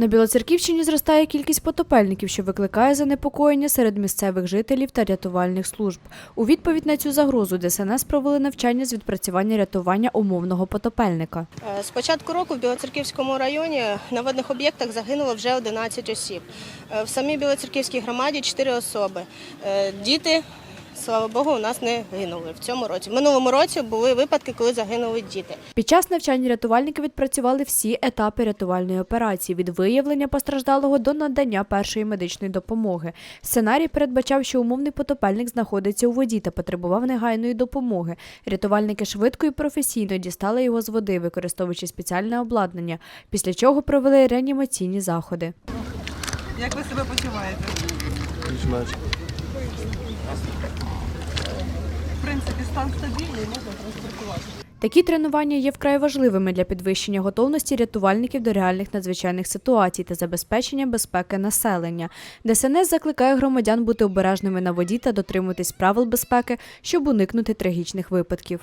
На Білоцерківщині зростає кількість потопельників, що викликає занепокоєння серед місцевих жителів та рятувальних служб. У відповідь на цю загрозу ДСНС провели навчання з відпрацювання рятування умовного потопельника. Е, З початку року в Білоцерківському районі на водних об'єктах загинуло вже 11 осіб. Е, В самій Білоцерківській громаді 4 особи. Е, Діти, слава Богу, у нас не гинули в цьому році. В минулому році були випадки, коли загинули діти. Під час навчання рятувальники відпрацювали всі етапи рятувальної операції від виявлення постраждалого до надання першої медичної допомоги. Сценарій передбачав, що умовний потопельник знаходиться у воді та потребував негайної допомоги. Рятувальники швидко і професійно дістали його з води, використовуючи спеціальне обладнання, після чого провели реанімаційні заходи. Як ви себе почуваєте? В принципі, стан стабільний, можна транспортувати. Такі тренування є вкрай важливими для підвищення готовності рятувальників до реальних надзвичайних ситуацій та забезпечення безпеки населення. ДСНС закликає громадян бути обережними на воді та дотримуватись правил безпеки, щоб уникнути трагічних випадків.